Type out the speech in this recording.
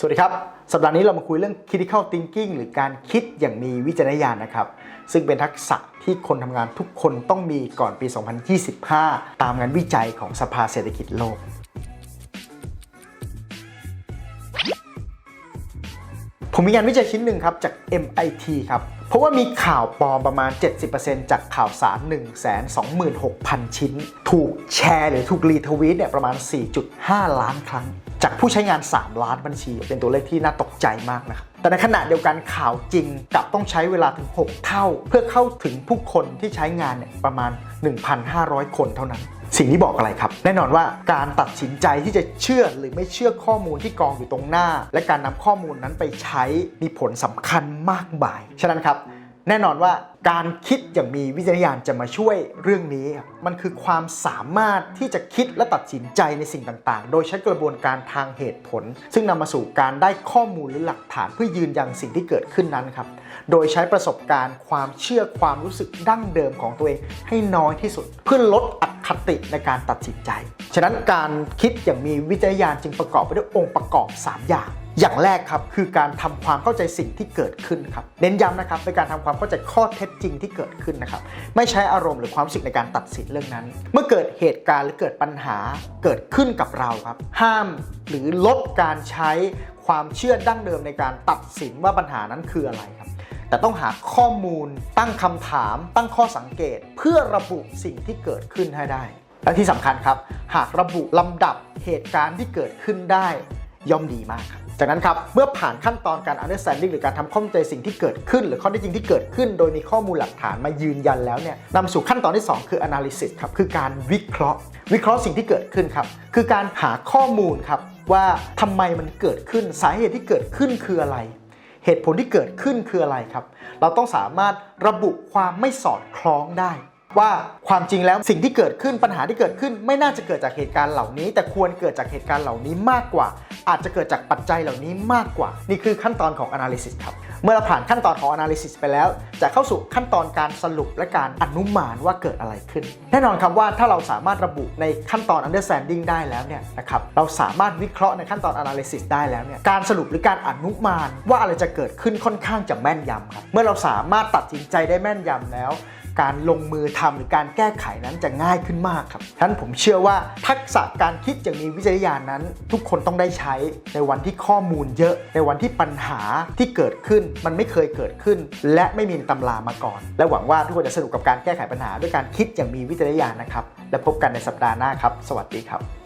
สวัสดีครับ สัปดาห์นี้เรามาคุยเรื่อง critical thinking หรือการคิดอย่างมีวิจารณญาณนะครับ ซึ่งเป็นทักษะที่คนทำงานทุกคนต้องมีก่อนปี 2025 ตามงานวิจัยของสภาเศรษฐกิจโลก ผมมีงานวิจัยชิ้นหนึ่งครับ จาก MIT ครับ เพราะว่ามีข่าวปลอมประมาณ 70%จากข่าวสาร 126,000 ชิ้น ถูกแชร์หรือถูกรีทวีตเนี่ยประมาณ 4.5 ล้านครั้ง จากผู้ใช้งาน 3 ล้านบัญชี เป็นตัวเลขที่น่าตกใจมากนะครับ แต่ในขณะเดียวกันข่าวจริงกับต้องใช้เวลาถึง 6 เท่า เพื่อเข้าถึงผู้คนที่ใช้งานเนี่ยประมาณ 1,500 คนเท่านั้น สิ่งที่บอกอะไรครับ แน่นอนว่าการตัดสินใจที่จะเชื่อหรือไม่เชื่อข้อมูลที่กองอยู่ตรงหน้า และการนำข้อมูลนั้นไปใช้มีผลสำคัญมากมาย ฉะนั้นครับ แน่นอนว่าการคิดอย่างมีวิจารณญาณจะมาช่วยเรื่องนี้ มันคือความสามารถที่จะคิดและตัดสินใจในสิ่งต่างๆ โดยใช้กระบวนการทางเหตุผล ซึ่งนำมาสู่การได้ข้อมูลหรือหลักฐานเพื่อยืนยันสิ่งที่เกิดขึ้นนั้นครับ โดยใช้ประสบการณ์ ความเชื่อความรู้สึกดั้งเดิมของตัวเองให้น้อยที่สุด เพื่อลดอคติในการตัดสินใจ ฉะนั้นการคิดอย่างมีวิจารณญาณจึงประกอบไปด้วยองค์ประกอบ 3 อย่าง อย่างแรกครับคือการทำความเข้าใจสิ่งที่เกิดขึ้นครับเน้นย้ำนะครับในการทำความเข้าใจข้อเท็จจริงที่เกิดขึ้นนะครับไม่ใช้อารมณ์หรือความรู้สึกในการตัดสินเรื่องนั้น เมื่อเกิดเหตุการณ์หรือเกิดปัญหาเกิดขึ้นกับเราครับ ห้ามหรือลดการใช้ความเชื่อดั้งเดิมในการตัดสินว่าปัญหานั้นคืออะไรครับแต่ต้องหาข้อมูล ตั้งคำถาม ตั้งข้อสังเกต เพื่อระบุสิ่งที่เกิดขึ้นให้ได้ และที่สำคัญครับ หากระบุลำดับเหตุการณ์ที่เกิดขึ้นได้ ย่อมดีมากครับ จากนั้นครับเมื่อผ่านขั้นตอนการ understanding หรือการทำความใจสิ่งที่เกิดขึ้น หรือข้อเท็จริงที่เกิดขึ้น โดยมีข้อมูลหลักฐานมายืนยันแล้วเนี่ยนำสู่ขั้นตอนที่ 2 คือ analysis ครับคือการวิเคราะห์ วิเคราะห์สิ่งที่เกิดขึ้นครับคือการหาข้อมูลครับว่าทำไมมันเกิดขึ้นสาเหตุที่เกิดขึ้นคืออะไร เหตุผลที่เกิดขึ้นคืออะไรครับ เราต้องสามารถระบุความไม่สอดคล้องได้ ว่าความจริงแล้วสิ่งที่เกิดขึ้นปัญหาที่เกิดขึ้น ไม่น่าจะเกิดจากเหตุการณ์เหล่านี้ แต่ควรเกิดจากเหตุการณ์เหล่านี้มากกว่า อาจจะเกิดจากปัจจัยเหล่านี้มากกว่า นี่คือขั้นตอนของ analysis ครับ เมื่อเราผ่านขั้นตอนของ analysis ไปแล้ว จะเข้าสู่ขั้นตอนการสรุปและการอนุมานว่าเกิดอะไรขึ้น แน่นอนครับว่าถ้าเราสามารถระบุในขั้นตอน understanding ได้แล้วเนี่ยนะครับเราสามารถวิเคราะห์ในขั้นตอน analysis ได้แล้วเนี่ยการสรุปหรือการอนุมานว่าอะไรจะเกิดขึ้นค่อนข้างจะแม่นยำครับเมื่อเราสามารถตัดสินใจได้แม่นยำแล้ว การลงมือทำหรือการแก้ไขนั้นจะง่ายขึ้นมากครับฉะนั้นผมเชื่อว่าทักษะการคิดอย่างมีวิจารณญาณนั้น ทุกคนต้องได้ใช้ในวันที่ข้อมูลเยอะ ในวันที่ปัญหาที่เกิดขึ้นมันไม่เคยเกิดขึ้น และไม่มีตำรามาก่อน และหวังว่าทุกคนจะสนุกกับการแก้ไขปัญหา ด้วยการคิดอย่างมีวิจารณญาณนะครับ และพบกันในสัปดาห์หน้าครับ สวัสดีครับ